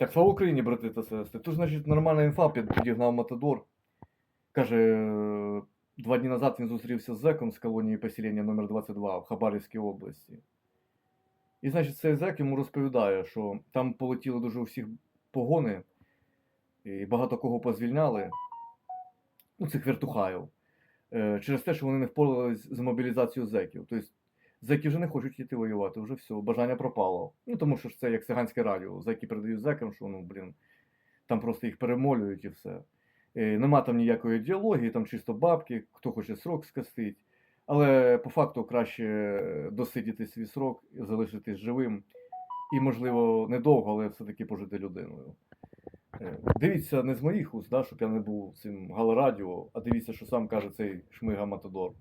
Так слава Україні, брати та сестри. Тут, значить, нормальна інфа підігнав Матадор. Каже, е, два дні назад він зустрівся з зеком з колонії поселення номер 22 в Хабарівській області. І, значить, цей зек йому розповідає, що там полетіли дуже у всіх погони, і багато кого позвільняли, ну, цих вертухаїв, е, через те, що вони не впоралися з мобілізацією зеків. Тобто зеки вже не хочуть йти воювати, вже все, бажання пропало. Ну, тому що ж це як циганське радіо. Зеки передають зекам, що ну, блін, там просто їх перемолюють і все. Е, Нема там ніякої ідеології, там чисто бабки, хто хоче срок скастить. Але по факту краще досидіти свій срок, залишитись живим і, можливо, недовго, але все-таки пожити людиною. Е, Дивіться не з моїх уст, да, щоб я не був цим галорадіо, а дивіться, що сам каже цей шмига Матадор.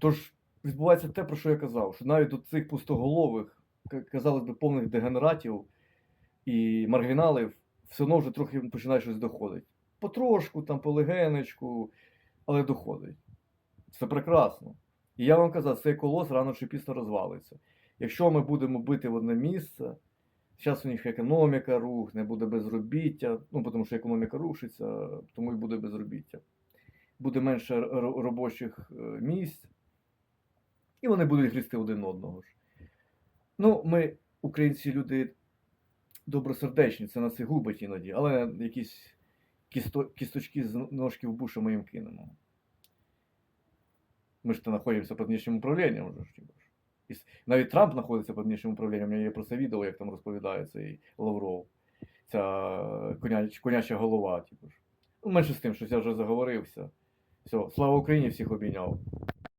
Тож відбувається те, про що я казав, що навіть до цих пустоголових, казалось би, повних дегенератів і маргіналів все одно вже трохи починає щось доходити. Потрошку, там, полегенечку, але доходить. Це прекрасно. І я вам казав, цей колос рано чи пізно розвалиться. Якщо ми будемо бити в одне місце, зараз у них економіка рухне, буде безробіття, ну, тому що економіка рушиться, тому і буде безробіття. Буде менше робочих е, місць, і вони будуть грізти один одного ж. Ну, ми, українці, люди добросердечні, це нас і губить іноді, але якісь кісто, кісточки з ножків буша ми їм кинемо. Ми ж то знаходимося під внішнім управлінням вже ж. типу. І навіть Трамп знаходиться під внішнім управлінням. У мене є про це відео, як там розповідає цей Лавров. Ця коняч, коняча голова, типу. Ну, менше з тим, що я вже заговорився. Все, слава Україні, всіх обійняв.